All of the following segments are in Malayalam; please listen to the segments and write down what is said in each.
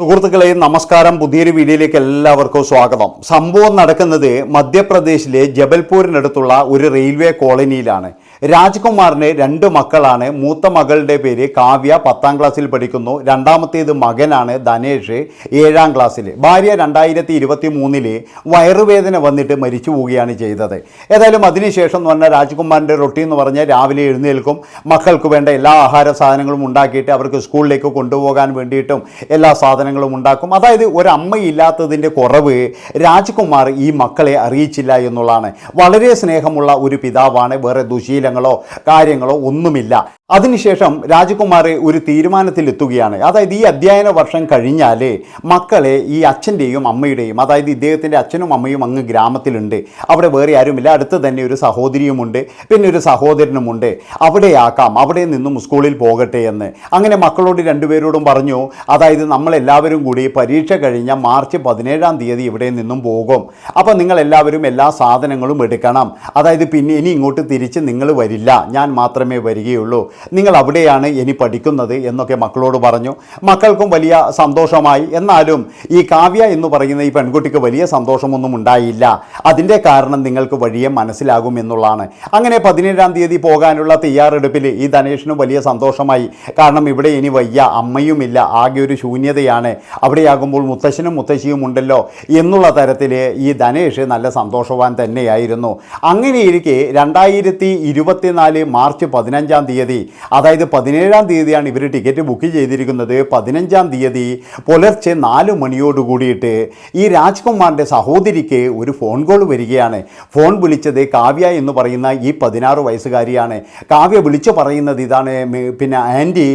സുഹൃത്തുക്കളെ നമസ്കാരം. പുതിയൊരു വീഡിയോയിലേക്ക് എല്ലാവർക്കും സ്വാഗതം. സംഭവം നടക്കുന്നത് മധ്യപ്രദേശിലെ ജബൽപൂരിനടുത്തുള്ള ഒരു റെയിൽവേ കോളനിയിലാണ്. രാജ്കുമാറിന് രണ്ട് മക്കളാണ്. മൂത്ത മകളുടെ പേര് കാവ്യ. പത്താം ക്ലാസ്സിൽ പഠിക്കുന്നു. രണ്ടാമത്തേത് മകനാണ് ധനേഷ്. ഏഴാം ക്ലാസ്സിൽ ഭാര്യ രണ്ടായിരത്തി ഇരുപത്തി മൂന്നിൽ വയറുവേദന വന്നിട്ട് മരിച്ചു പോവുകയാണ് ചെയ്തത്. ഏതായാലും അതിനുശേഷം എന്ന് പറഞ്ഞാൽ രാജ്കുമാറിന്റെ റൊട്ടി എന്ന് പറഞ്ഞാൽ രാവിലെ എഴുന്നേൽക്കും. മക്കൾക്ക് വേണ്ട എല്ലാ ആഹാര സാധനങ്ങളും ഉണ്ടാക്കിയിട്ട് അവർക്ക് സ്കൂളിലേക്ക് കൊണ്ടുപോകാൻ വേണ്ടിയിട്ടും എല്ലാ സാധനങ്ങളും ഉണ്ടാക്കും. അതായത് ഒരമ്മയില്ലാത്തതിന്റെ കുറവ് രാജ്കുമാർ ഈ മക്കളെ അറിയിച്ചില്ല എന്നുള്ളതാണ്. വളരെ സ്നേഹമുള്ള ഒരു പിതാവാണ്. വേറെ ദുശീലങ്ങളോ കാര്യങ്ങളോ ഒന്നുമില്ല. അതിനുശേഷം രാജകുമാർ ഒരു തീരുമാനത്തിലെത്തുകയാണ്. അതായത് ഈ അധ്യയന വർഷം കഴിഞ്ഞാൽ മക്കളെ ഈ അച്ഛന്റെയും അമ്മയുടെയും അതായത് ഇദ്ദേഹത്തിന്റെ അച്ഛനും അമ്മയും അങ്ങ് ഗ്രാമത്തിലുണ്ട്. അവിടെ വേറെ ആരുമില്ല. അടുത്ത് തന്നെ ഒരു സഹോദരിയുമുണ്ട്. പിന്നെ ഒരു സഹോദരനുമുണ്ട്. അവിടെയാക്കാം അവിടെ നിന്നും സ്കൂളിൽ പോകട്ടെ എന്ന്. അങ്ങനെ മക്കളോട് രണ്ടുപേരോടും പറഞ്ഞു. അതായത് നമ്മളെല്ലാവരും കൂടി പരീക്ഷ കഴിഞ്ഞ മാർച്ച് പതിനേഴാം തീയതി ഇവിടെ നിന്നും പോകും. അപ്പോൾ നിങ്ങൾ എല്ലാവരും എല്ലാ സാധനങ്ങളും എടുക്കണം. അതായത് പിന്നെ ഇനി ഇങ്ങോട്ട് തിരിച്ച് നിങ്ങൾ വരില്ല. ഞാൻ മാത്രമേ വരികയുള്ളൂ. നിങ്ങൾ അവിടെയാണ് ഇനി പഠിക്കുന്നത് എന്നൊക്കെ മക്കളോട് പറഞ്ഞു. മക്കൾക്കും വലിയ സന്തോഷമായി. എന്നാലും ഈ കാവ്യ എന്ന് പറയുന്ന ഈ പെൺകുട്ടിക്ക് വലിയ സന്തോഷമൊന്നും ഉണ്ടായില്ല. അതിന്റെ കാരണം നിങ്ങൾക്ക് വഴിയെ മനസ്സിലാകും എന്നുള്ളതാണ്. അങ്ങനെ പതിനേഴാം തീയതി പോകാനുള്ള തയ്യാറെടുപ്പിൽ ഈ ധനേഷിനും വലിയ സന്തോഷമായി. കാരണം ഇവിടെ ഇനി വയ്യ. അമ്മയുമില്ല. ആകെ ഒരു ശൂന്യതയാണ്. അവിടെയാകുമ്പോൾ മുത്തശ്ശനും മുത്തശ്ശിയും ഉണ്ടല്ലോ എന്നുള്ള തരത്തിൽ ഈ ധനേഷ് നല്ല സന്തോഷവാൻ തന്നെയായിരുന്നു. അങ്ങനെയിരിക്കെ രണ്ടായിരത്തി ഇരുപത്തിനാല് മാർച്ച് പതിനഞ്ചാം തീയതി അതായത് പതിനേഴാം തീയതിയാണ് ഇവർ ടിക്കറ്റ് ബുക്ക് ചെയ്തിരിക്കുന്നത്. പതിനഞ്ചാം തീയതി പുലർച്ചെ നാല് മണിയോട് കൂടിയിട്ട് ഈ രാജ്കുമാറിന്റെ സഹോദരിക്ക് ഒരു ഫോൺ കോൾ വരികയാണ്. ഫോൺ വിളിച്ചത് കാവ്യ എന്ന് പറയുന്ന ഈ പതിനാറ് വയസ്സുകാരിയാണ്. കാവ്യ വിളിച്ചു പറയുന്നത് ഇതാണ് പിന്നെ ആന്റി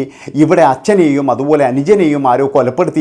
ഇവിടെ അച്ഛനെയും അതുപോലെ അനുജനെയും ആരോ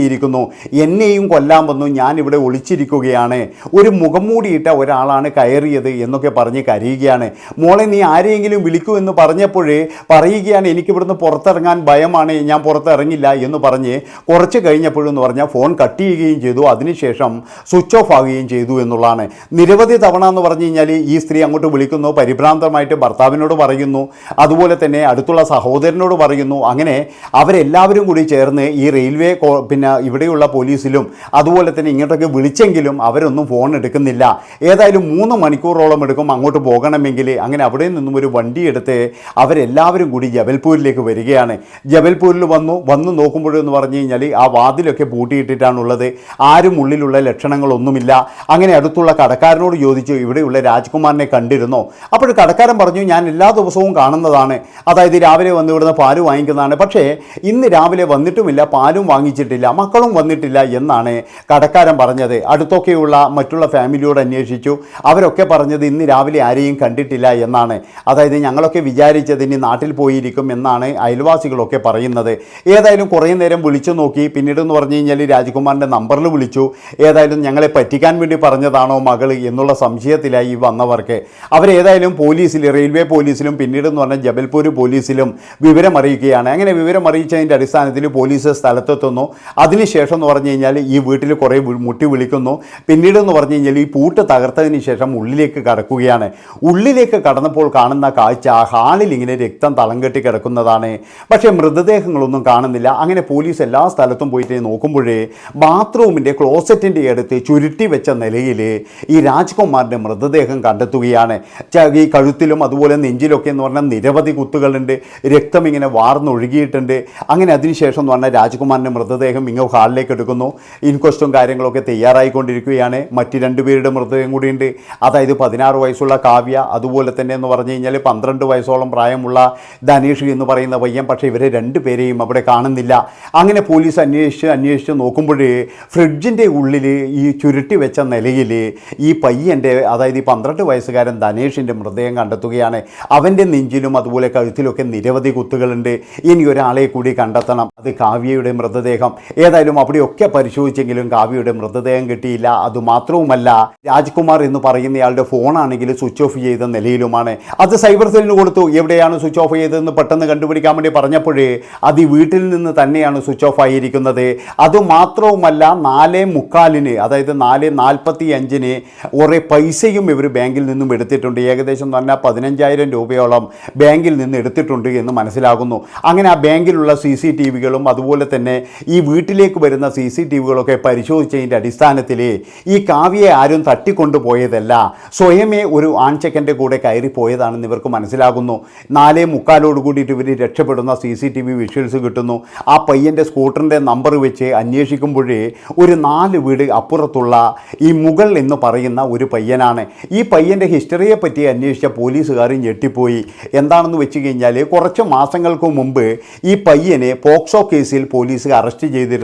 കൊലപ്പെടുത്തിയിരിക്കുന്നു എന്നെയും കൊല്ലാൻ വന്നു. ഞാനിവിടെ ഒളിച്ചിരിക്കുകയാണ്. ഒരു മുഖം മൂടിയിട്ട ഒരാളാണ് കയറിയത് എന്നൊക്കെ പറഞ്ഞ് കരയുകയാണ്. മോളെ നീ ആരെയെങ്കിലും വിളിക്കൂ എന്ന് പറഞ്ഞപ്പോഴേ പറയുകയാണ് എനിക്കിവിടുന്ന് പുറത്തിറങ്ങാൻ ഭയമാണ്. ഞാൻ പുറത്തിറങ്ങില്ല എന്ന് പറഞ്ഞ് കുറച്ച് കഴിഞ്ഞപ്പോഴെന്ന് പറഞ്ഞാൽ ഫോൺ കട്ട് ചെയ്യുകയും ചെയ്തു. അതിനുശേഷം സ്വിച്ച് ഓഫ് ആവുകയും ചെയ്തു എന്നുള്ളതാണ്. നിരവധി തവണ എന്ന് പറഞ്ഞു കഴിഞ്ഞാൽ ഈ സ്ത്രീ അങ്ങോട്ട് വിളിക്കുന്നു പരിഭ്രാന്തമായിട്ട് ഭർത്താവിനോട് പറയുന്നു അതുപോലെ തന്നെ അടുത്തുള്ള സഹോദരനോട് പറയുന്നു. അങ്ങനെ അവരെല്ലാവരും കൂടി ചേർന്ന് ഈ റെയിൽവേ കോ- ഇവിടെയുള്ള പോലീസിലും അതുപോലെ തന്നെ ഇങ്ങോട്ടൊക്കെ വിളിച്ചെങ്കിലും അവരൊന്നും ഫോൺ എടുക്കുന്നില്ല. ഏതായാലും മൂന്ന് മണിക്കൂറോളം എടുക്കും അങ്ങോട്ട് പോകണമെങ്കിൽ. അങ്ങനെ അവിടെ നിന്നും ഒരു വണ്ടി എടുത്ത് അവരെല്ലാവരും കൂടി ജബൽപൂരിലേക്ക് വരികയാണ്. ജബൽപൂരിൽ വന്നു വന്ന് നോക്കുമ്പോഴെന്ന് പറഞ്ഞു കഴിഞ്ഞാൽ ആ വാതിലൊക്കെ പൂട്ടിയിട്ടിട്ടാണുള്ളത്. ആരും ഉള്ളിലുള്ള ലക്ഷണങ്ങളൊന്നുമില്ല. അങ്ങനെ അടുത്തുള്ള കടക്കാരനോട് ചോദിച്ചു ഇവിടെയുള്ള രാജ്കുമാറിനെ കണ്ടിരുന്നോ? അപ്പോൾ കടക്കാരൻ പറഞ്ഞു ഞാൻ എല്ലാ ദിവസവും കാണുന്നതാണ്. അതായത് രാവിലെ വന്ന് ഇവിടുന്ന് പാൽ വാങ്ങിക്കുന്നതാണ്. പക്ഷേ ഇന്ന് രാവിലെ വന്നിട്ടുമില്ല പാലും വാങ്ങിച്ചിട്ടില്ല. മക്കളും വന്നിട്ടില്ല എന്നാണ് കടക്കാരൻ പറഞ്ഞത്. അടുത്തൊക്കെയുള്ള മറ്റുള്ള ഫാമിലിയോട് അന്വേഷിച്ചു. അവരൊക്കെ പറഞ്ഞത് ഇന്ന് രാവിലെ ആരെയും കണ്ടിട്ടില്ല എന്നാണ്. അതായത് ഞങ്ങളൊക്കെ വിചാരിച്ചത് ഇനി നാട്ടിൽ പോയിരിക്കും എന്നാണ് അയൽവാസികളൊക്കെ പറയുന്നത്. ഏതായാലും കുറേ നേരം വിളിച്ചു നോക്കി. പിന്നീട് എന്ന് പറഞ്ഞു കഴിഞ്ഞാൽ രാജ്കുമാറിന്റെ നമ്പറിൽ വിളിച്ചു. ഏതായാലും ഞങ്ങളെ പറ്റിക്കാൻ വേണ്ടി പറഞ്ഞതാണോ മകൾ എന്നുള്ള സംശയത്തിലായി വന്നവർക്ക്. അവരേതായാലും പോലീസിൽ റെയിൽവേ പോലീസിലും പിന്നീട് എന്ന് പറഞ്ഞാൽ ജബൽപൂർ പോലീസിലും വിവരം അറിയിക്കുകയാണ് അങ്ങനെ വിവരം അറിയിച്ചതിന്റെ അടിസ്ഥാനത്തിൽ പോലീസ് സ്ഥലത്തെത്തുന്നു. അതിനുശേഷം എന്ന് പറഞ്ഞു കഴിഞ്ഞാൽ ഈ വീട്ടിൽ കുറേ മുട്ടി വിളിക്കുന്നു. പിന്നീട് എന്ന് പറഞ്ഞു കഴിഞ്ഞാൽ ഈ പൂട്ട് തകർത്തതിന് ശേഷം ഉള്ളിലേക്ക് കടക്കുകയാണ്. ഉള്ളിലേക്ക് കടന്നപ്പോൾ കാണുന്ന കാഴ്ച ആ ഹാളിൽ ഇങ്ങനെ രക്തം തളം കെട്ടി കിടക്കുന്നതാണ്. പക്ഷേ മൃതദേഹങ്ങളൊന്നും കാണുന്നില്ല. അങ്ങനെ പോലീസ് എല്ലാ സ്ഥലത്തും പോയിട്ട് നോക്കുമ്പോഴേ ബാത്റൂമിന്റെ ക്ലോസറ്റിന്റെ അടുത്ത് ചുരുട്ടി വെച്ച നിലയിൽ ഈ രാജ്കുമാറിന്റെ മൃതദേഹം കണ്ടെത്തുകയാണ്. ഈ കഴുത്തിലും അതുപോലെ നെഞ്ചിലൊക്കെ എന്ന് പറഞ്ഞാൽ നിരവധി കുത്തുകളുണ്ട്. രക്തം ഇങ്ങനെ വാർന്നൊഴുകിയിട്ടുണ്ട്. അങ്ങനെ അതിനുശേഷം എന്ന് പറഞ്ഞാൽ രാജ്കുമാറിന്റെ മൃതദേഹം ഇങ്ങ് ഹാളിലേക്ക് എടുക്കുന്നു. ഇൻക്വസ്റ്റും കാര്യങ്ങളൊക്കെ തയ്യാറായിക്കൊണ്ടിരിക്കുകയാണ്. മറ്റ് രണ്ടുപേരുടെ മൃതദേഹം കൂടിയുണ്ട്. അതായത് പതിനാറ് വയസ്സുള്ള കാവ്യ അതുപോലെ തന്നെ എന്ന് പറഞ്ഞു കഴിഞ്ഞാൽ പന്ത്രണ്ട് വയസ്സോളം പ്രായമുള്ള ധനേഷ് എന്ന് പറയുന്ന പയ്യൻ. പക്ഷേ ഇവരെ രണ്ടുപേരെയും അവിടെ കാണുന്നില്ല. അങ്ങനെ പോലീസ് അന്വേഷിച്ച് അന്വേഷിച്ച് നോക്കുമ്പോഴേ ഫ്രിഡ്ജിന്റെ ഉള്ളിൽ ഈ ചുരുട്ടി വെച്ച നിലയിൽ ഈ പയ്യന്റെ അതായത് ഈ പന്ത്രണ്ട് വയസ്സുകാരൻ ധനേഷിന്റെ മൃതദേഹം കണ്ടെത്തുകയാണ്. അവന്റെ നെഞ്ചിലും അതുപോലെ കഴുത്തിലൊക്കെ നിരവധി കുത്തുകളുണ്ട്. ഇനി ഒരാളെ കൂടി കണ്ടെത്തണം. അത് കാവ്യയുടെ മൃതദേഹം. ഏതായാലും അവിടെയൊക്കെ പരിശോധിച്ചെങ്കിലും കാവ്യയുടെ മൃതദേഹം കിട്ടിയില്ല. അതുമാത്രവുമല്ല രാജ്കുമാർ എന്ന് പറയുന്നയാളുടെ ഫോണാണെങ്കിൽ സ്വിച്ച് ഓഫ് ചെയ്ത നിലയിലുമാണ്. അത് സൈബർ സെല്ലിന് കൊടുത്തു. എവിടെയാണ് സ്വിച്ച് ഓഫ് ചെയ്തതെന്ന് പെട്ടെന്ന് കണ്ടുപിടിക്കാൻ വേണ്ടി പറഞ്ഞപ്പോഴേ അത് വീട്ടിൽ നിന്ന് തന്നെയാണ് സ്വിച്ച് ഓഫ് ആയിരിക്കുന്നത്. അതുമാത്രവുമല്ല നാല് മുക്കാലിന് അതായത് നാല് നാൽപ്പത്തി അഞ്ചിന് കുറേ പൈസയും ഇവർ ബാങ്കിൽ നിന്നും എടുത്തിട്ടുണ്ട്. ഏകദേശം തന്നെ പതിനഞ്ചായിരം രൂപയോളം ബാങ്കിൽ നിന്ന് എടുത്തിട്ടുണ്ട് എന്ന് മനസ്സിലാകുന്നു. അങ്ങനെ ആ ബാങ്കിലുള്ള സി സി ടി വികളും അതുപോലെ തന്നെ ഈ വീട്ടിൽ വീട്ടിലേക്ക് വരുന്ന സി സി ടി വികളൊക്കെ പരിശോധിച്ചതിന്റെ അടിസ്ഥാനത്തിൽ ഈ കാവ്യയെ ആരും തട്ടിക്കൊണ്ടുപോയതല്ല. സ്വയമേ ഒരു ആൺചക്കന്റെ കൂടെ കയറിപ്പോയതാണെന്ന് ഇവർക്ക് മനസ്സിലാകുന്നു. നാലേ മുക്കാലോട് കൂടിയിട്ട് ഇവർ രക്ഷപ്പെടുന്ന C C T V visuals കിട്ടുന്നു. ആ പയ്യന്റെ സ്കൂട്ടറിന്റെ നമ്പർ വെച്ച് അന്വേഷിക്കുമ്പോഴേ ഒരു നാല് വീട് അപ്പുറത്തുള്ള ഈ മുകൾ എന്ന് പറയുന്ന ഒരു പയ്യനാണ്. ഈ പയ്യന്റെ ഹിസ്റ്ററിയെ പറ്റി അന്വേഷിച്ച പോലീസുകാർ ഞെട്ടിപ്പോയി. എന്താണെന്ന് വെച്ച് കഴിഞ്ഞാൽ കുറച്ച് മാസങ്ങൾക്ക് മുമ്പ് ഈ പയ്യനെ പോക്സോ കേസിൽ പോലീസ് അറസ്റ്റ് ചെയ്തിരുന്നു.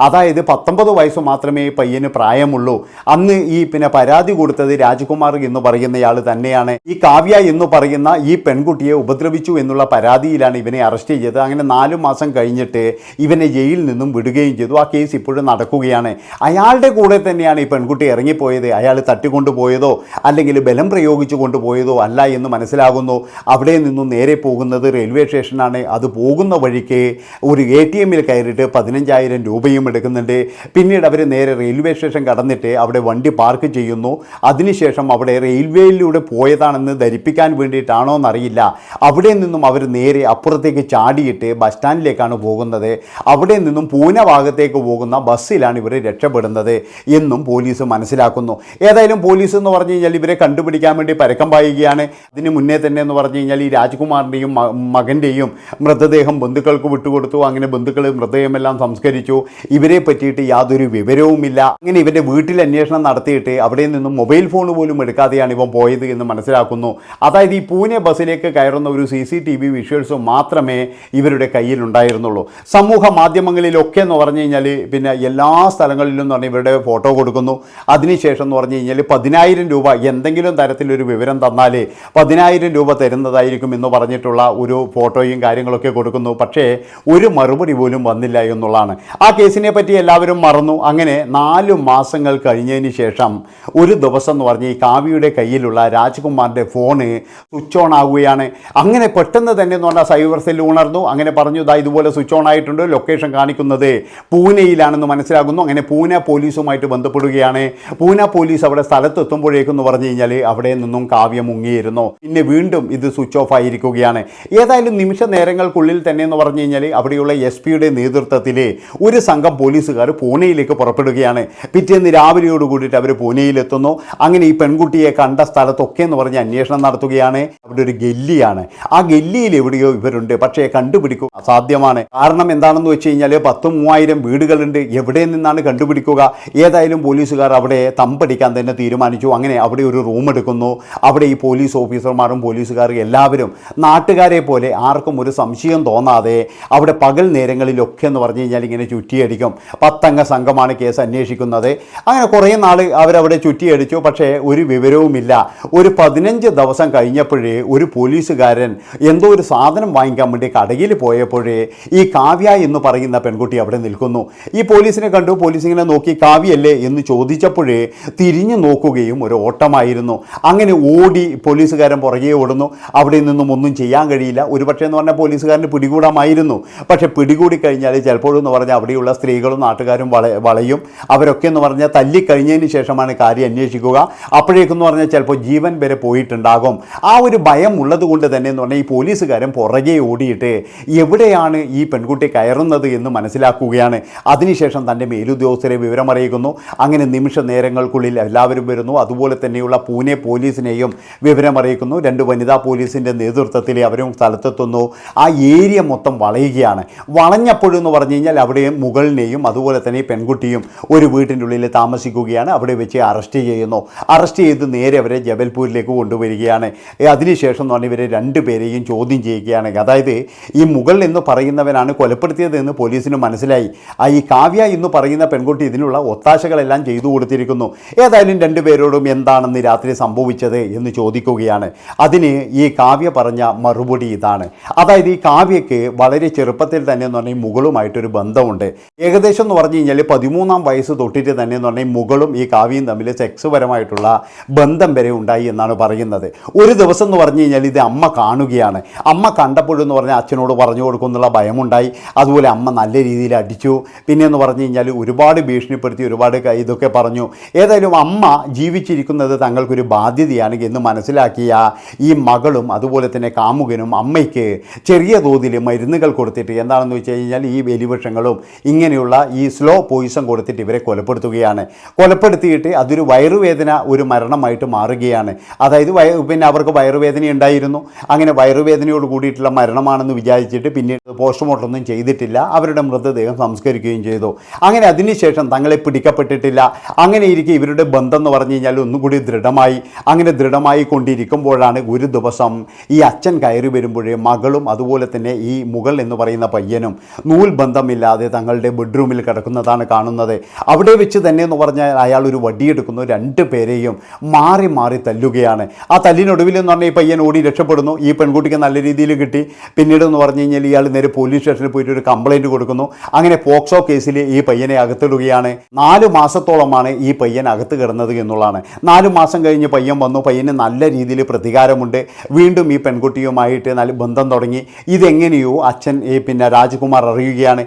അതായത് പത്തൊമ്പത് വയസ്സ് മാത്രമേ പയ്യന് പ്രായമുള്ളൂ. അന്ന് ഈ പിന്നെ പരാതി കൊടുത്തത് രാജ്കുമാർ എന്ന് പറയുന്നയാൾ തന്നെയാണ്. ഈ കാവ്യ എന്ന് പറയുന്ന ഈ പെൺകുട്ടിയെ ഉപദ്രവിച്ചു എന്നുള്ള പരാതിയിലാണ് ഇവനെ അറസ്റ്റ് ചെയ്തത്. അങ്ങനെ നാലു മാസം കഴിഞ്ഞിട്ട് ഇവനെ ജയിലിൽ നിന്നും വിടുകയും ചെയ്തു. ആ കേസ് ഇപ്പോഴും നടക്കുകയാണ്. അയാളുടെ കൂടെ തന്നെയാണ് ഈ പെൺകുട്ടി ഇറങ്ങിപ്പോയത്. അയാൾ തട്ടിക്കൊണ്ടുപോയതോ അല്ലെങ്കിൽ ബലം പ്രയോഗിച്ചു കൊണ്ടുപോയതോ അല്ല എന്ന് മനസ്സിലാകുന്നു. അവിടെ നിന്നും നേരെ പോകുന്നത് റെയിൽവേ സ്റ്റേഷനാണ്. അത് പോകുന്ന വഴിക്ക് ഒരു എ ടി എമ്മിൽ കയറിയിട്ട് പതിനഞ്ചായിരം രൂപയും എടുക്കുന്നുണ്ട്. പിന്നീട് അവർ നേരെ റെയിൽവേ സ്റ്റേഷൻ കടന്നിട്ട് അവിടെ വണ്ടി പാർക്ക് ചെയ്യുന്നു. അതിനുശേഷം അവിടെ റെയിൽവേയിലൂടെ പോയതാണെന്ന് ധരിപ്പിക്കാൻ വേണ്ടിയിട്ടാണോ എന്നറിയില്ല. അവിടെ നിന്നും അവർ നേരെ അപ്പുറത്തേക്ക് ചാടിയിട്ട് ബസ് സ്റ്റാൻഡിലേക്കാണ് പോകുന്നത്. അവിടെ നിന്നും പൂനെ ഭാഗത്തേക്ക് പോകുന്ന ബസ്സിലാണ് ഇവർ രക്ഷപ്പെടുന്നത് എന്നും പോലീസ് മനസ്സിലാക്കുന്നു. ഏതായാലും പോലീസ് എന്ന് പറഞ്ഞു കഴിഞ്ഞാൽ ഇവരെ കണ്ടുപിടിക്കാൻ വേണ്ടി പരക്കം പായുകയാണ്. അതിന് മുന്നേ തന്നെ എന്ന് പറഞ്ഞു കഴിഞ്ഞാൽ ഈ രാജ്കുമാറിന്റെയും മകന്റെയും മൃതദേഹം ബന്ധുക്കൾക്ക് വിട്ടുകൊടുത്തു. അങ്ങനെ ബന്ധുക്കൾ മൃതദേഹമെല്ലാം സംസ്കരിച്ചു. ഇവരെ പറ്റിയിട്ട് യാതൊരു വിവരവുമില്ല. അങ്ങനെ ഇവന്റെ വീട്ടിൽ അന്വേഷണം നടത്തിയിട്ട് അവിടെ നിന്നും മൊബൈൽ ഫോൺ പോലും എടുക്കാതെയാണ് ഇവൻ പോയത് എന്ന് മനസ്സിലാക്കുന്നു. അതായത് ഈ പൂനെ ബസ്സിലേക്ക് കയറുന്ന ഒരു C C T V visuals മാത്രമേ ഇവരുടെ കയ്യിലുണ്ടായിരുന്നുള്ളൂ സമൂഹ മാധ്യമങ്ങളിലൊക്കെ എന്ന് പറഞ്ഞു കഴിഞ്ഞാൽ പിന്നെ എല്ലാ സ്ഥലങ്ങളിലും എന്ന് പറഞ്ഞാൽ ഇവരുടെ ഫോട്ടോ കൊടുക്കുന്നു. അതിനുശേഷം എന്ന് പറഞ്ഞു കഴിഞ്ഞാൽ പതിനായിരം രൂപ എന്തെങ്കിലും തരത്തിലൊരു വിവരം തന്നാൽ പതിനായിരം രൂപ തരുന്നതായിരിക്കും എന്ന് പറഞ്ഞിട്ടുള്ള ഒരു ഫോട്ടോയും കാര്യങ്ങളൊക്കെ കൊടുക്കുന്നു. പക്ഷേ ഒരു മറുപടി പോലും വന്നില്ല എന്നുള്ളതാണ്. ആ കേസിനെ പറ്റി എല്ലാവരും മറന്നു. അങ്ങനെ നാല് മാസങ്ങൾ കഴിഞ്ഞതിന് ശേഷം ഒരു ദിവസം എന്ന് പറഞ്ഞ് ഈ കാവ്യയുടെ കയ്യിലുള്ള രാജ്കുമാറിന്റെ ഫോണ് സ്വിച്ച് ഓൺ ആവുകയാണ്. അങ്ങനെ പെട്ടെന്ന് തന്നെ എന്ന് പറഞ്ഞാൽ സൈബർ സെൽ ഉണർന്നു. അങ്ങനെ പറഞ്ഞു ഇതാ ഇതുപോലെ സ്വിച്ച് ഓൺ ആയിട്ടുണ്ട്. ലൊക്കേഷൻ കാണിക്കുന്നത് പൂനെയിലാണെന്ന് മനസ്സിലാകുന്നു. അങ്ങനെ പൂനെ പോലീസുമായിട്ട് ബന്ധപ്പെടുകയാണ്. പൂനെ പോലീസ് അവിടെ സ്ഥലത്തെത്തുമ്പോഴേക്കും എന്ന് പറഞ്ഞു കഴിഞ്ഞാൽ അവിടെ നിന്നും കാവ്യ മുങ്ങിയിരുന്നു. പിന്നെ വീണ്ടും ഇത് സ്വിച്ച് ഓഫ് ആയിരിക്കുകയാണ്. ഏതായാലും നിമിഷ നേരങ്ങൾക്കുള്ളിൽ തന്നെ എന്ന് പറഞ്ഞു കഴിഞ്ഞാൽ അവിടെയുള്ള എസ് പിയുടെ നേതൃത്വത്തിൽ ഒരു സംഘം പോലീസുകാർ പൂനെയിലേക്ക് പുറപ്പെടുകയാണ്. പിറ്റേന്ന് രാവിലെയോട് കൂടിയിട്ട് അവർ പൂനെയിലെത്തുന്നു. അങ്ങനെ ഈ പെൺകുട്ടിയെ കണ്ട സ്ഥലത്തൊക്കെ എന്ന് പറഞ്ഞ് അന്വേഷണം നടത്തുകയാണ്. അവിടെ ഒരു ഗല്ലിയാണ്. ആ ഗല്ലിയിൽ എവിടെയോ ഇവരുണ്ട്. പക്ഷേ കണ്ടുപിടിക്കുക അസാധ്യമാണ്. കാരണം എന്താണെന്ന് വെച്ച് കഴിഞ്ഞാൽ പത്തും മൂവായിരം വീടുകളുണ്ട്. എവിടെ നിന്നാണ് കണ്ടുപിടിക്കുക? ഏതായാലും പോലീസുകാർ അവിടെ തമ്പടിക്കാൻ തന്നെ തീരുമാനിച്ചു. അങ്ങനെ അവിടെ ഒരു റൂം എടുക്കുന്നു. അവിടെ ഈ പോലീസ് ഓഫീസർമാരും പോലീസുകാരും എല്ലാവരും നാട്ടുകാരെ പോലെ ആർക്കും ഒരു സംശയം തോന്നാതെ അവിടെ പകൽ നേരങ്ങളിലൊക്കെ എന്ന് പറഞ്ഞു കഴിഞ്ഞാൽ ഇങ്ങനെ ചുറ്റിയടിക്കും. പത്തംഗ സംഘമാണ് കേസ് അന്വേഷിക്കുന്നത്. അങ്ങനെ കുറേ നാൾ അവരവിടെ ചുറ്റിയടിച്ചു. പക്ഷേ ഒരു വിവരവുമില്ല. ഒരു പതിനഞ്ച് ദിവസം കഴിഞ്ഞപ്പോഴേ ഒരു പോലീസുകാരൻ എന്തോ ഒരു സാധനം വാങ്ങിക്കാൻ വേണ്ടി കടയിൽ പോയപ്പോഴേ ഈ കാവ്യ എന്ന് പറയുന്ന പെൺകുട്ടി അവിടെ നിൽക്കുന്നു. ഈ പോലീസിനെ കണ്ടു. പോലീസ് ഇങ്ങനെ നോക്കി കാവ്യല്ലേ എന്ന് ചോദിച്ചപ്പോഴേ തിരിഞ്ഞു നോക്കുകയും ഒരു ഓട്ടമായിരുന്നു. അങ്ങനെ ഓടി പോലീസുകാരൻ പുറകെ ഓടുന്നു. അവിടെ നിന്നും ഒന്നും ചെയ്യാൻ കഴിയില്ല. ഒരു പക്ഷേ എന്ന് പറഞ്ഞാൽ പോലീസുകാരന് പിടികൂടാമായിരുന്നു. പക്ഷേ പിടികൂടി കഴിഞ്ഞാൽ ചിലപ്പോഴെന്ന് പറഞ്ഞാൽ അവിടെയുള്ള സ്ത്രീകളും നാട്ടുകാരും വള വളയും അവരൊക്കെ എന്ന് പറഞ്ഞാൽ തല്ലിക്കഴിഞ്ഞതിന് ശേഷമാണ് കാര്യം അന്വേഷിക്കുക. അപ്പോഴേക്കെന്ന് പറഞ്ഞാൽ ചിലപ്പോൾ ജീവൻ വരെ പോയിട്ടുണ്ടാകും. ആ ഒരു ഭയം ഉള്ളത് കൊണ്ട് തന്നെ എന്ന് പറഞ്ഞാൽ ഈ പോലീസുകാരൻ പുറകെ ഓടിയിട്ട് എവിടെയാണ് ഈ പെൺകുട്ടി കയറുന്നത് എന്ന് മനസ്സിലാക്കുകയാണ്. അതിനുശേഷം തന്റെ മേലുദ്യോഗസ്ഥരെ വിവരമറിയിക്കുന്നു. അങ്ങനെ നിമിഷ നേരങ്ങൾക്കുള്ളിൽ എല്ലാവരും വരുന്നു. അതുപോലെ തന്നെയുള്ള പൂനെ പോലീസിനെയും വിവരമറിയിക്കുന്നു. രണ്ട് വനിതാ പോലീസിന്റെ നേതൃത്വത്തിൽ അവരും സ്ഥലത്തെത്തുന്നു. ആ ഏരിയ മൊത്തം വളയുകയാണ്. വളഞ്ഞപ്പോഴെന്ന് പറഞ്ഞു കഴിഞ്ഞാൽ അവിടെ മുകളിനെയും അതുപോലെ തന്നെ പെൺകുട്ടിയും ഒരു വീട്ടിന്റെ ഉള്ളിൽ താമസിക്കുകയാണ്. അവിടെ വെച്ച് അറസ്റ്റ് ചെയ്യുന്നു. അറസ്റ്റ് ചെയ്ത് നേരെ അവരെ ജബൽപൂരിലേക്ക് കൊണ്ടുവരികയാണ്. അതിനുശേഷം എന്ന് പറഞ്ഞാൽ ഇവരെ രണ്ടുപേരെയും ചോദ്യം ചെയ്യുകയാണ്. അതായത് ഈ മുകൾ എന്ന് പറയുന്നവനാണ് കൊലപ്പെടുത്തിയതെന്ന് പോലീസിന് മനസ്സിലായി. ആ ഈ കാവ്യ എന്ന് പറയുന്ന പെൺകുട്ടി ഇതിനുള്ള ഒത്താശകളെല്ലാം ചെയ്തു കൊടുത്തിരിക്കുന്നു. ഏതായാലും രണ്ടുപേരോടും എന്താണെന്ന് രാത്രി സംഭവിച്ചത് എന്ന് ചോദിക്കുകയാണ്. അതിന് ഈ കാവ്യ പറഞ്ഞ മറുപടി ഇതാണ്. അതായത് ഈ കാവ്യയ്ക്ക് വളരെ ചെറുപ്പത്തിൽ തന്നെ എന്ന് പറഞ്ഞാൽ മുകളുമായിട്ടൊരു ബന്ധമുണ്ട്. ഏകദേശം എന്ന് പറഞ്ഞു കഴിഞ്ഞാൽ പതിമൂന്നാം വയസ്സ് തൊട്ടിട്ട് തന്നെ എന്ന് പറഞ്ഞാൽ മുകളും ഈ കാവ്യയും തമ്മിൽ സെക്സ് പരമായിട്ടുള്ള ബന്ധം വരെ ഉണ്ടായി എന്നാണ് പറയുന്നത്. ഒരു ദിവസം എന്ന് പറഞ്ഞു കഴിഞ്ഞാൽ ഇത് അമ്മ കാണുകയാണ്. അമ്മ കണ്ടപ്പോഴെന്ന് പറഞ്ഞാൽ അച്ഛനോട് പറഞ്ഞു കൊടുക്കുന്നുള്ള ഭയമുണ്ടായി. അതുപോലെ അമ്മ നല്ല രീതിയിൽ അടിച്ചു. പിന്നെ എന്ന് പറഞ്ഞു കഴിഞ്ഞാൽ ഒരുപാട് ഭീഷണിപ്പെടുത്തി ഒരുപാട് ഇതൊക്കെ പറഞ്ഞു. ഏതായാലും അമ്മ ജീവിച്ചിരിക്കുന്നത് തങ്ങൾക്കൊരു ബാധ്യതയാണ് എന്ന് മനസ്സിലാക്കിയ ഈ മകളും അതുപോലെ തന്നെ കാമുകനും അമ്മയ്ക്ക് ചെറിയ തോതിൽ മരുന്നുകൾ കൊടുത്തിട്ട് എന്താണെന്ന് വെച്ച് കഴിഞ്ഞാൽ ഈ എലിവിഷങ്ങളും ഇങ്ങനെയുള്ള ഈ സ്ലോ പോയിസൺ കൊടുത്തിട്ട് ഇവരെ കൊലപ്പെടുത്തുകയാണ്. കൊലപ്പെടുത്തിയിട്ട് അതൊരു വയറുവേദന ഒരു മരണമായിട്ട് മാറുകയാണ്. അതായത് വയ പിന്നെ അവർക്ക് വയറുവേദന ഉണ്ടായിരുന്നു. അങ്ങനെ വയറുവേദനയോട് കൂടിയിട്ടുള്ള മരണമാണെന്ന് വിചാരിച്ചിട്ട് പിന്നീട് പോസ്റ്റ്മോർട്ടം ഒന്നും ചെയ്തിട്ടില്ല. അവരുടെ മൃതദേഹം സംസ്കരിക്കുകയും ചെയ്തു. അങ്ങനെ അതിനുശേഷം തങ്ങളെ പിടിക്കപ്പെട്ടിട്ടില്ല. അങ്ങനെ ഇരിക്കെ ഇവരുടെ ബന്ധം എന്ന് പറഞ്ഞു കഴിഞ്ഞാൽ ഒന്നും കൂടി ദൃഢമായി. അങ്ങനെ ദൃഢമായി കൊണ്ടിരിക്കുമ്പോഴാണ് ഒരു ദിവസം ഈ അച്ഛൻ കയറി വരുമ്പോഴേ മകളും അതുപോലെ തന്നെ ഈ മുകൾ എന്ന് പറയുന്ന പയ്യനും നൂൽ ബന്ധമില്ലാതെ തങ്ങളുടെ ബെഡ്റൂമിൽ കിടക്കുന്നതാണ് കാണുന്നത്. അവിടെ വെച്ച് തന്നെ എന്ന് പറഞ്ഞാൽ അയാൾ ഒരു വടിയെടുക്കുന്നു. രണ്ട് പേരെയും മാറി മാറി തല്ലുകയാണ്. ആ തല്ലിനൊടുവിൽ എന്ന് പറഞ്ഞാൽ ഈ പയ്യൻ ഓടി രക്ഷപ്പെടുന്നു. ഈ പെൺകുട്ടിക്ക് നല്ല രീതിയിൽ കിട്ടി. പിന്നീട് എന്ന് പറഞ്ഞു കഴിഞ്ഞാൽ ഇയാൾ നേരെ പോലീസ് സ്റ്റേഷനിൽ പോയിട്ട് ഒരു കംപ്ലയിന്റ് കൊടുക്കുന്നു. അങ്ങനെ പോക്സോ കേസിൽ ഈ പയ്യനെ അകത്തിടുകയാണ്. നാല് മാസത്തോളമാണ് ഈ പയ്യൻ അകത്ത് കിടന്നത് എന്നുള്ളതാണ്. നാല് മാസം കഴിഞ്ഞ് പയ്യൻ വന്നു. പയ്യന് നല്ല രീതിയിൽ പ്രതികാരമുണ്ട്. വീണ്ടും ഈ പെൺകുട്ടിയുമായിട്ട് നല്ല ബന്ധം തുടങ്ങി. ഇതെങ്ങനെയോ അച്ഛൻ ഈ പിന്നെ രാജകുമാർ അറിയുകയാണ്.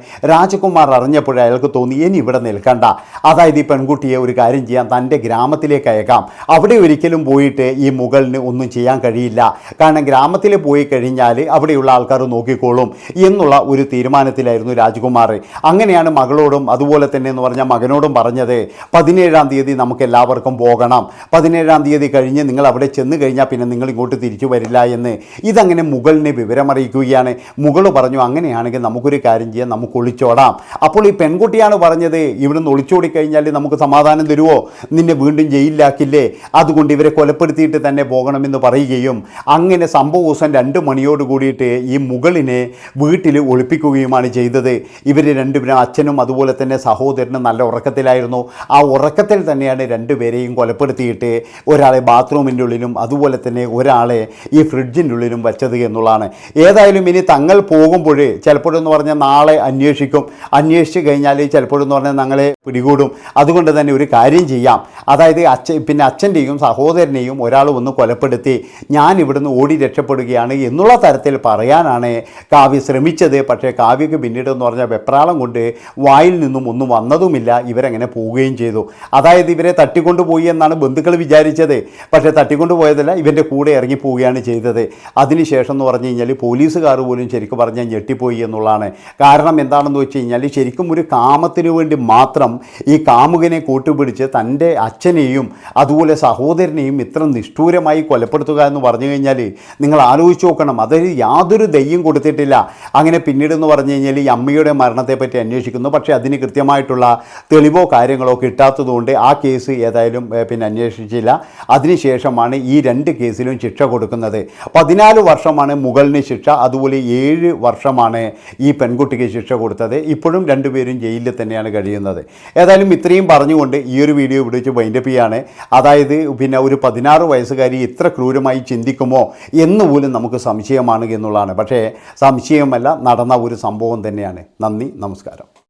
രാജകുമാർ അറിഞ്ഞപ്പോൾ അയാൾക്ക് തോന്നി ഇനി ഇവിടെ നിൽക്കണ്ട. അതായത് ഈ പെൺകുട്ടിയെ ഒരു കാര്യം ചെയ്യാൻ തന്റെ ഗ്രാമത്തിലേക്ക് അയക്കാം. അവിടെ ഒരിക്കലും പോയിട്ട് ഈ മുകളിന് ഒന്നും ചെയ്യാൻ കഴിയില്ല. കാരണം ഗ്രാമത്തിൽ പോയി കഴിഞ്ഞാൽ അവിടെയുള്ള ആൾക്കാർ നോക്കിക്കോളും എന്നുള്ള ഒരു തീരുമാനത്തിലായിരുന്നു രാജകുമാർ. അങ്ങനെയാണ് മകളോടും അതുപോലെ തന്നെ എന്ന് പറഞ്ഞാൽ മകനോടും പറഞ്ഞത്. പതിനേഴാം തീയതി നമുക്ക് എല്ലാവർക്കും പോകണം. പതിനേഴാം തീയതി കഴിഞ്ഞ് നിങ്ങൾ അവിടെ ചെന്ന് കഴിഞ്ഞാൽ പിന്നെ നിങ്ങൾ ഇങ്ങോട്ട് തിരിച്ചു വരില്ല എന്ന്. ഇതങ്ങനെ മുകളിനെ വിവരമറിയിക്കുകയാണ്. മുകൾ പറഞ്ഞു അങ്ങനെയാണെങ്കിൽ നമുക്കൊരു കാര്യം ചെയ്യാം. നമുക്ക് ഒളിച്ചോടാം. അപ്പോൾ ഈ പെൺകുട്ടിയാണ് പറഞ്ഞത് ഇവിടുന്ന് ഒളിച്ചോടി കഴിഞ്ഞാൽ നമുക്ക് സമാധാനം തരുമോ നിന്നെ വീണ്ടും ജയിലിലാക്കില്ലേ? അതുകൊണ്ട് ഇവരെ കൊലപ്പെടുത്തിയിട്ട് തന്നെ പോകണമെന്ന് പറയുകയും അങ്ങനെ സംഭവ ദിവസം രണ്ട് മണിയോട് കൂടിയിട്ട് ഈ മുകളിനെ വീട്ടിൽ ഒളിപ്പിക്കുകയുമാണ് ചെയ്തത്. ഇവർ രണ്ടുപേരും അച്ഛനും അതുപോലെ തന്നെ സഹോദരനും നല്ല ഉറക്കത്തിലായിരുന്നു. ആ ഉറക്കത്തിൽ തന്നെയാണ് രണ്ടുപേരെയും കൊലപ്പെടുത്തിയിട്ട് ഒരാളെ ബാത്റൂമിന്റെ ഉള്ളിലും അതുപോലെ തന്നെ ഒരാളെ ഈ ഫ്രിഡ്ജിന്റെ ഉള്ളിലും വെച്ചത് എന്നുള്ളതാണ്. ഏതായാലും ഇനി തങ്ങൾ പോകുമ്പോൾ ചിലപ്പോഴെന്ന് പറഞ്ഞാൽ നാളെ അന്വേഷിക്കും. അന്വേഷിച്ച് കഴിഞ്ഞാൽ ചിലപ്പോഴെന്ന് പറഞ്ഞാൽ ഞങ്ങളെ പിടികൂടും. അതുകൊണ്ട് തന്നെ ഒരു കാര്യം ചെയ്യാം. അതായത് അച്ഛൻ പിന്നെ അച്ഛന്റെയും സഹോദരനെയും ഒരാൾ ഒന്ന് കൊലപ്പെടുത്തി ഞാൻ ഇവിടുന്ന് ഓടി രക്ഷപ്പെടുകയാണ് എന്നുള്ള തരത്തിൽ പറയാനാണ് കാവ്യ ശ്രമിച്ചത്. പക്ഷേ കാവ്യക്ക് പിന്നീട് എന്ന് പറഞ്ഞാൽ വെപ്രാളം കൊണ്ട് വായിൽ നിന്നും ഒന്നും വന്നതുമില്ല. ഇവരങ്ങനെ പോവുകയും ചെയ്തു. അതായത് ഇവരെ തട്ടിക്കൊണ്ടുപോയി എന്നാണ് ബന്ധുക്കൾ വിചാരിച്ചത്. പക്ഷേ തട്ടിക്കൊണ്ടുപോയതല്ല ഇവന്റെ കൂടെ ഇറങ്ങിപ്പോവുകയാണ് ചെയ്തത്. അതിനുശേഷം എന്ന് പറഞ്ഞു കഴിഞ്ഞാൽ പോലീസുകാർ പോലും ശരിക്കും പറഞ്ഞാൽ ഞെട്ടിപ്പോയി എന്നുള്ളതാണ്. കാരണം എന്താണെന്ന് വെച്ച് കഴിഞ്ഞാൽ ശരിക്കും ഒരു കാമത്തിന് വേണ്ടി മാത്രം ഈ കാമുകനെ കൂട്ടുപിടിച്ച് തന്റെ അച്ഛനെയും അതുപോലെ സഹോദരനെയും ഇത്ര നിഷ്ഠൂരമായി കൊലപ്പെടുത്തുക എന്ന് പറഞ്ഞു കഴിഞ്ഞാൽ നിങ്ങൾ ആലോചിച്ച് നോക്കണം. അതൊരു യാതൊരു ദയ്യം കൊടുത്തിട്ടില്ല. അങ്ങനെ പിന്നീട് എന്ന് പറഞ്ഞു കഴിഞ്ഞാൽ ഈ അമ്മയുടെ മരണത്തെപ്പറ്റി അന്വേഷിക്കുന്നു. പക്ഷേ അതിന് കൃത്യമായിട്ടുള്ള തെളിവോ കാര്യങ്ങളോ കിട്ടാത്തതുകൊണ്ട് ആ കേസ് ഏതായാലും പിന്നെ അന്വേഷിച്ചില്ല. അതിനുശേഷമാണ് ഈ രണ്ട് കേസിലും ശിക്ഷ കൊടുക്കുന്നത്. പതിനാല് വർഷമാണ് മുകളിന് ശിക്ഷ. അതുപോലെ ഏഴ് വർഷമാണ് ഈ പെൺകുട്ടിക്ക് ശിക്ഷ കൊടുത്തത്. ഇപ്പോഴും രണ്ടുപേരും ജയിലിൽ തന്നെയാണ് കഴിയുന്നത്. ഏതായാലും ഇത്രയും പറഞ്ഞുകൊണ്ട് ഈ ഒരു വീഡിയോ ഇവിടെ വെച്ച് വൈൻഡപ്പ് ചെയ്യാണ്. അതായത് പിന്നെ ഒരു പതിനാറ് വയസ്സുകാരി ഇത്ര ക്രൂരമായി ചിന്തിക്കുമോ എന്ന് പോലും നമുക്ക് സംശയമാണ് എന്നുള്ളതാണ്. പക്ഷേ സംശയമല്ല നടന്ന ഒരു സംഭവം തന്നെയാണ്. നന്ദി നമസ്കാരം.